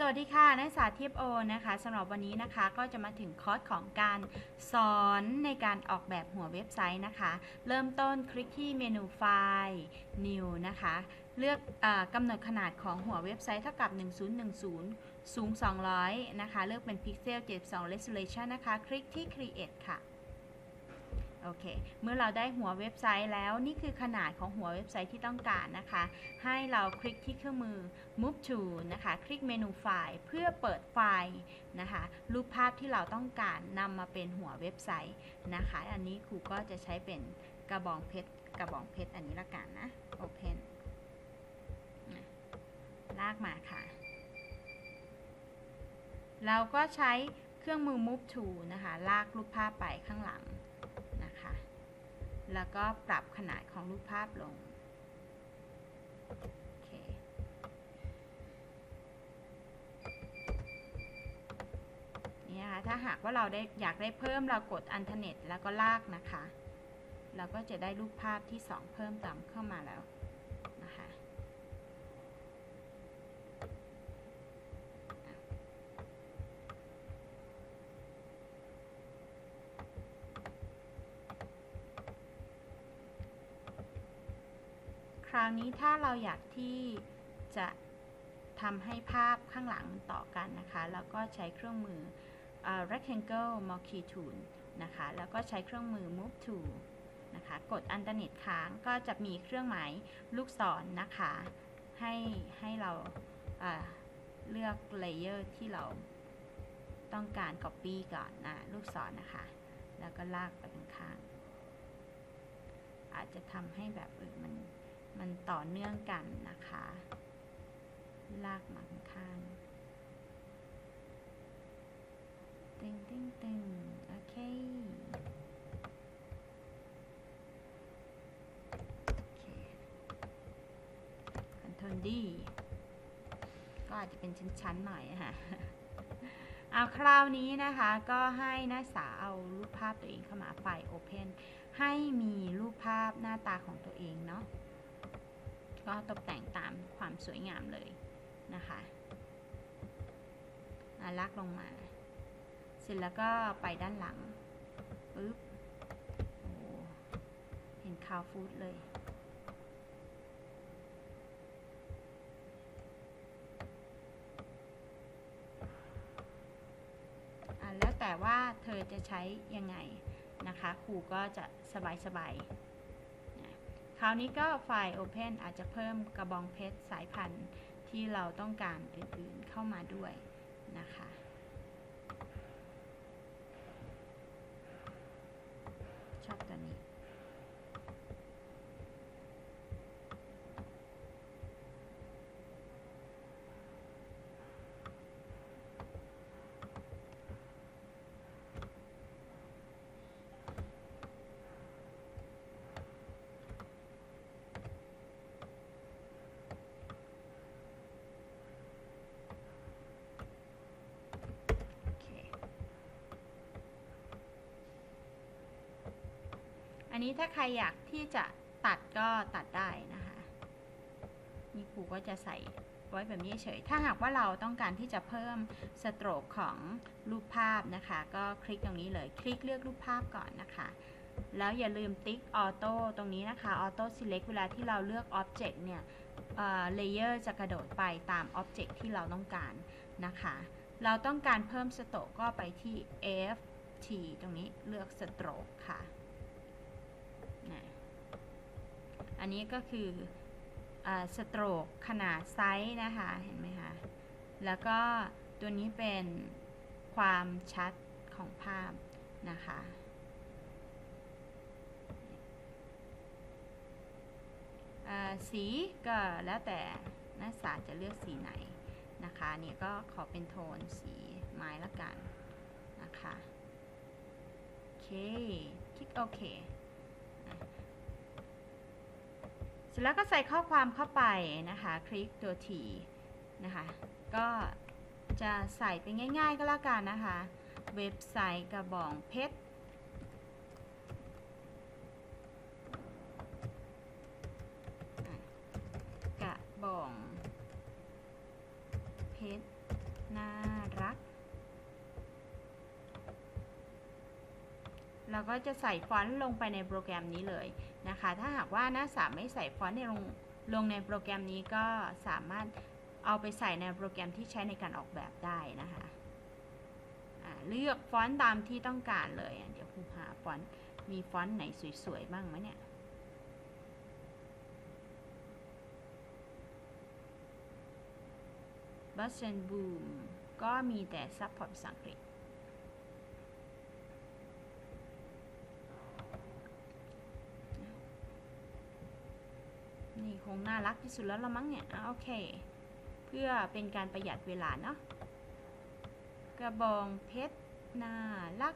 สวัสดีค่ะนักศึกษาเทียบโอนะคะสำหรับวันนี้นะคะก็จะมาถึงคอร์สของการสอนในการออกแบบหัวเว็บไซต์นะคะ เริ่มต้นคลิกที่เมนูไฟล์ New นะคะ เลือกอกำหนดขนาดของหัวเว็บไซต์เท่ากับ 1010 สูง 200 นะคะ เลือกเป็นพิกเซล 72 resolution นะคะ คลิกที่ create ค่ะ โอเค เมื่อเราได้หัวเว็บไซต์แล้วนี่คือขนาดของหัวเว็บไซต์ที่ต้องการนะคะ ให้เราคลิกที่เครื่องมือ move to นะคะ คลิกเมนูไฟล์เพื่อเปิดไฟล์นะคะ รูปภาพที่เราต้องการนำมาเป็นหัวเว็บไซต์นะคะ อันนี้ครูก็จะใช้เป็นกระบองเพชร กระบองเพชรอันนี้ละกันนะ open ลากมาค่ะ เราก็ใช้เครื่องมือ move to นะคะ ลากรูปภาพไปข้างหลัง แล้วก็ปรับขนาดของรูปภาพลงโอเคนี่นะคะถ้าหากว่าเราได้อยากได้เพิ่มเรากดอันเทอร์เน็ตแล้วก็ลากนะคะ เราก็จะได้รูปภาพที่ 2 เพิ่มเติมเข้ามาแล้วนะคะ คราวนี้ถ้าเราอยากที่จะทำให้ภาพข้างหลังต่อกันนะคะ แล้วก็ใช้เครื่องมือ rectangle marquee tool นะคะ แล้วก็ใช้เครื่องมือ move to นะคะ กดอันเทอร์เน็ตค้างก็จะมีเครื่องหมายลูกศรนนะคะ ให้ให้เราเอ่อเลือกเลเยอร์ที่เราต้องการ copy ก่อนนะลูกศรนนะคะ แล้วก็ลากไปข้างๆอาจจะทำให้แบบออมันมัน ต่อเนื่องกันนะคะ ลากมาข้างตึงตึงตึงโอเค โอเคคอนโทรลดี ก็อาจจะเป็นชั้นๆหน่อยนะคะเอาคราวนี้นะคะก็ให้นักศึกษาเอารูปภาพตัวเองเข้ามาไฟล์ Open ให้มีรูปภาพหน้าตาของตัวเองเนาะ ก็ตกแต่งตามความสวยงามเลยนะคะลากลงมา เสร็จแล้วก็ไปด้านหลังปึ๊บโอ้เห็นคาวฟูดเลยอะแล้วแต่ว่าเธอจะใช้ยังไงนะคะ ครูก็จะสบายๆนะ คราวนี้ก็ไฟล์ Open อาจจะเพิ่มกระบองเพชรสายพันธุ์ที่เราต้องการอื่นๆเข้ามาด้วยนะคะ ชอบตัวนี้ โอเค อันนี้ถ้าใครอยากที่จะตัดก็ตัดได้นะคะ นี่ครูก็จะใส่ไว้แบบนี้เฉย ถ้าหากว่าเราต้องการที่จะเพิ่มสโตรกของรูปภาพนะคะ ก็คลิกตรงนี้เลย คลิกเลือกรูปภาพก่อนนะคะ แล้วอย่าลืมติ๊กออโต้ตรงนี้นะคะออโต้ select เวลาที่เราเลือก Object เนี่ยเลเยอร์จะกระโดดไปตาม Object ที่เราต้องการนะคะ เราต้องการเพิ่มสโตรกก็ไปที่ ft ตรงนี้เลือกสโตรกค่ะ อันนี้ก็คือสโตรกขนาดไซส์นะคะ เห็นไหมคะ แล้วก็ตัวนี้เป็นความชัดของภาพนะคะ สีก็แล้วแต่นักศึกษาจะเลือกสีไหนนะคะเนี่ยก็ขอเป็นโทนสีไม้ละกันนะคะ โอเค คลิกโอเคอะเส ร็จแล้วก็ใส่ข้อความเข้าไปนะคะ คลิกตัว T นะคะ ก็จะใส่ไปง่าย ๆ ก็แล้วกันนะคะ เว็บไซต์กระบอกระบองเพชร น่ารัก เราก็จะใส่ฟอนต์ลงไปในโปรแกรมนี้เลยนะคะ ถ้าหากว่าหน้าสามไม่ใส่ฟอนต์ในลงลงในโปรแกรมนี้ก็สามารถเอาไปใส่ในโปรแกรมที่ใช้ในการออกแบบได้นะคะเลือกฟอนต์ตามที่ต้องการเลย เดี๋ยวครูหาฟอนต์มีฟอนต์ไหนสวยๆบ้างไหมเนี่ยบัสเซนบูมก็มีแต่ซัพพอร์ตภาษาอังกฤษ นี่คงน่ารักที่สุดแล้วละมั้งเนี่ยโอเค เพื่อเป็นการประหยัดเวลาเนาะกระบองเพชรน่ารัก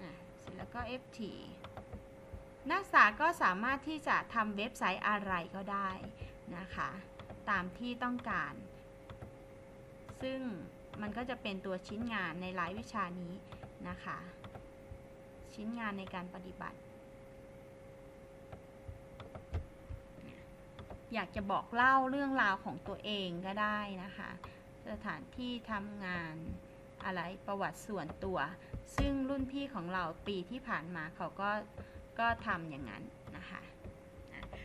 อะเสร็จแล้วก็ FT นักศึกษาก็สามารถที่จะทำเว็บไซต์อะไรก็ได้นะคะ ตามที่ต้องการ ซึ่งมันก็จะเป็นตัวชิ้นงานในรายวิชานี้นะคะ ชิ้นงานในการปฏิบัติ อยากจะบอกเล่าเรื่องราวของตัวเองก็ได้นะคะ สถานที่ทำงานอะไรประวัติส่วนตัว ซึ่งรุ่นพี่ของเราปีที่ผ่านมาเขาก็ก็ทำอย่างนั้นนะคะ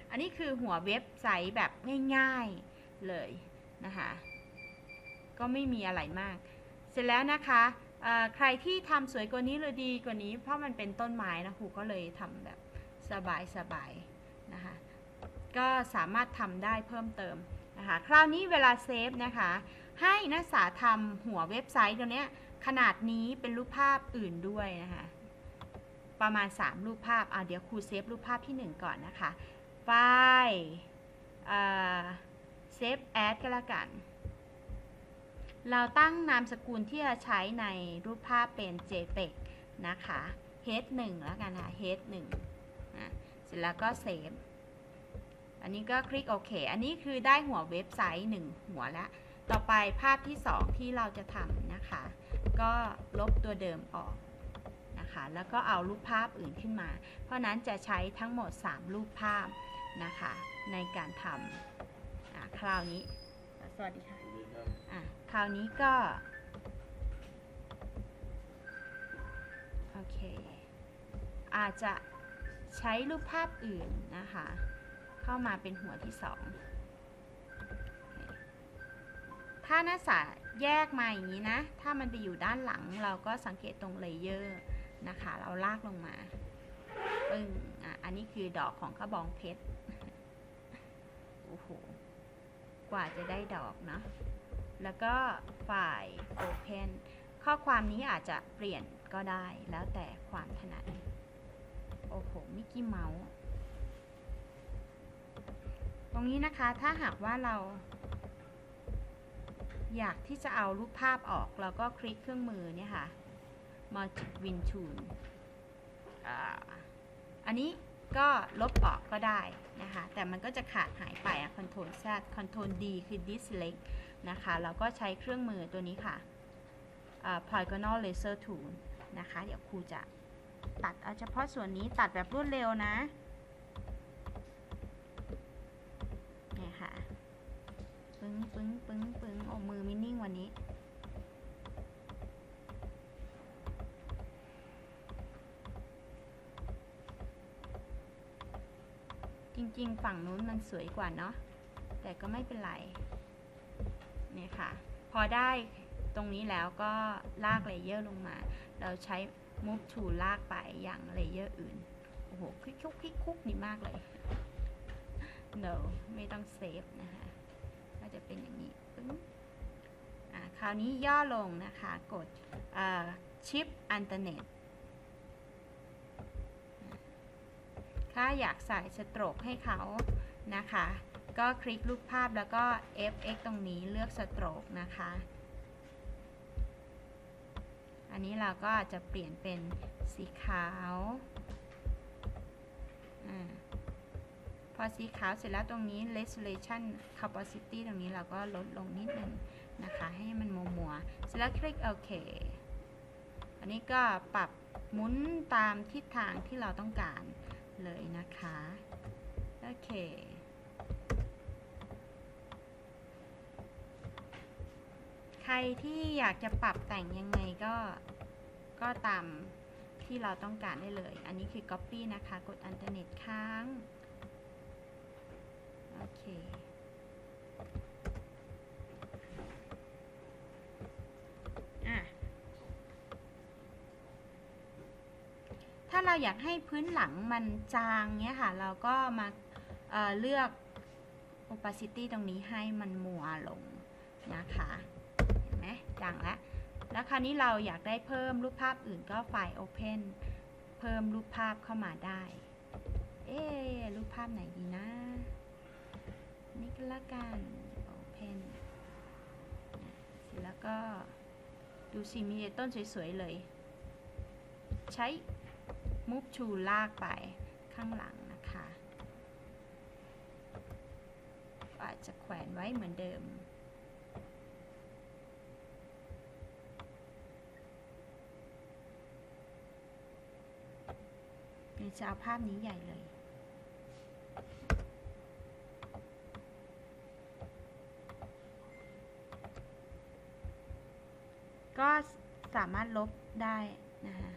อันนี้คือหัวเว็บไซต์แบบง่ายๆเลยนะคะ ก็ไม่มีอะไรมาก เสร็จแล้วนะคะ ใครที่ทำสวยกว่านี้หรือดีกว่านี้ เพราะมันเป็นต้นไม้นะครูก็เลยทำแบบสบายๆนะคะก็สามารถทำได้เพิ่มเติมนะคะคราวนี้เวลาเซฟนะคะให้นักศึกษาทำหัวเว็บไซต์ตัวเนี้ยขนาดนี้เป็นรูปภาพอื่นด้วยนะคะประมาณ 3 รูปภาพอ่าเดี๋ยวครูเซฟรูปภาพที่ 1 ก่อนนะคะไฟล์เซฟแอดก็แล้วกัน เราตั้งนามสกุลที่จะใช้ในรูปภาพเป็น JPEG นะคะ h1 แล้วกันค่ะ h1 อะเสร็จแล้วก็เซฟ อันนี้ก็คลิกโอเค อันนี้คือได้หัวเว็บไซต์ 1 หัวแล้ว ต่อไปภาพที่ 2 ที่เราจะทำนะคะ ก็ลบตัวเดิมออกนะคะ แล้วก็เอารูปภาพอื่นขึ้นมา เพราะนั้นจะใช้ทั้งหมด 3 รูปภาพนะคะในการทำคราวนี้ สวัสดีค่ะอะคราวนี้ก็ โอเค อาจจะใช้รูปภาพอื่นนะคะ เข้ามาเป็นหัวที่สองถ้านักศึกษาแยกมาอย่างนี้นะ ถ้ามันไปอยู่ด้านหลังเราก็สังเกตตรงเลเยอร์นะคะ เราลากลงมาปึ้งอะอันนี้คือดอกของกระบองเพชร โอ้โห กว่าจะได้ดอกเนาะแล้วก็ฝ่าย Open ข้อความนี้อาจจะเปลี่ยนก็ได้แล้วแต่ความถนัด โอ้โห มิกกี้เมาส์ ตรงนี้นะคะ ถ้าหากว่าเรา อยากที่จะเอารูปภาพออกเราก็คลิกเครื่องมือเนี่ยค่ะ Magic Win Tool อ่าอันนี้ ก็ลบออกก็ได้นะคะ แต่มันก็จะขาดหายไปอะ Ctrl Z Ctrl D คือ Deselect นะคะเราก็ใช้เครื่องมือตัวนี้ค่ะอ่า Polygonal Laser Tool นะคะ เดี๋ยวครูจะตัดเอาเฉพาะส่วนนี้ตัดแบบรวดเร็วนะเนี่ยค่ะ ปึ้งปึ้งปึ้งปึ้งโอ้มือไม่นิ่งวันนี้ จ ริง ๆ ฝั่งนู้นมันสวยกว่าเนาะแต่ก็ไม่เป็นไรเนี่ยค่ะ พอได้ตรงนี้แล้วก็ลากเลเยอร์ลงมา เราใช้ move to ลากไปอย่างเลเยอร์อื่น โอ้โหคลิกคุกคลิกคุกนี่มากเลย no ไม่ต้องเซฟนะคะก็จะเป็นอย่างนี้ปึ้งอ่าคราวนี้ย่อลงนะคะ กดชิปอันเทอร์เน็ต ถ้าอยากใส่สโตรกให้เขานะคะ ก็คลิกรูปภาพแล้วก็ fx ตรงนี้เลือกสโตรกนะคะ อันนี้เราก็จะเปลี่ยนเป็นสีขาวอพอสีขาวเสร็จแล้วตรงนี้ resolution capacity ตรงนี้เราก็ลดลงนิดนึงนะคะ ให้มันมัวมัวเสร็จแล้วคลิกโอเค อันนี้ก็ปรับหมุนตามทิศทางที่เราต้องการ เลยนะคะ โอเค ใครที่อยากจะปรับแต่งยังไงก็ ก็ตามที่เราต้องการได้เลย อันนี้คือ Copy นะคะ กด Alternate ค้าง โอเค อะ ถ้าเราอยากให้พื้นหลังมันจางเนี้ยค่ะ เราก็มาเเลือก opacity ตรงนี้ให้มันมัวลงนะคะเห็นไหมจางแล้วแล้วคราวนี้เราอยากได้เพิ่มรูปภาพอื่นก็ไฟล์ Open เพิ่มรูปภาพเข้ามาได้ เอ๊รูปภาพไหนดีนะ นี่ก็แล้วกัน Open เสร็จแล้วก็ดูสิมีต้นสวยๆเลย ใช้ Move to ลากไปข้างหลังนะคะอาจจะแขวนไว้เหมือนเดิมหรือจะเอาภาพนี้ใหญ่เลยก็สามารถลบได้นะคะ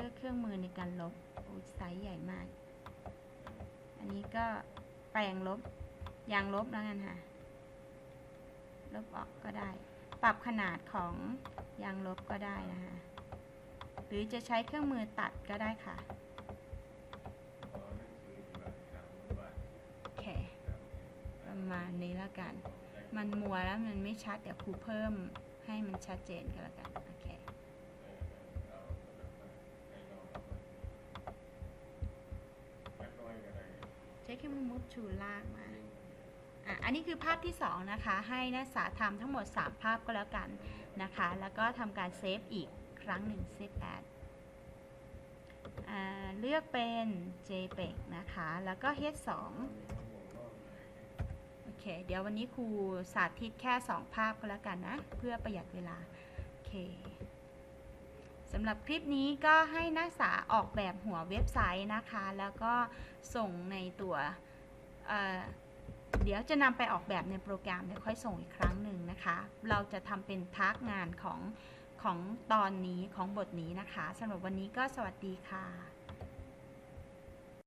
ลือกเครื่องมือในการลบโอ้ไซส์ใหญ่มาก อันนี้ก็แปลงลบยางลบแล้วกันค่ะ ลบออกก็ได้ ปรับขนาดของยางลบก็ได้นะคะ หรือจะใช้เครื่องมือตัดก็ได้ค่ะโอเคประมาณนี้แล้วกัน มันมัวแล้วมันไม่ชัดเดี๋ยวครูเพิ่มให้มันชัดเจนกันแล้วกัน โอเค ใช้เครื่องมือ move to ลากมาอะอันนี้คือภาพที่ 2 นะคะ ให้นักศึกษาทำทั้งหมด 3 ภาพก็แล้วกันนะคะ แล้วก็ทำการเซฟอีกครั้งหนึ่ง save as อ่าเลือกเป็น JPEG นะคะ แล้วก็ H2 โอเค เดี๋ยววันนี้ครูสาธิตแค่ 2 ภาพก็แล้วกันนะ เพื่อประหยัดเวลา โอเคสำหรับคลิปนี้ก็ให้นักศึกษาออกแบบหัวเว็บไซต์นะคะ แล้วก็ส่งในตัว เเดี๋ยวจะนำไปออกแบบในโปรแกรมเดี๋ยวค่อยส่งอีกครั้งหนึ่งนะคะ เราจะทำเป็นทักงานของของตอนนี้ของบทนี้นะคะสำหรับวันนี้ก็สวัสดีค่ะ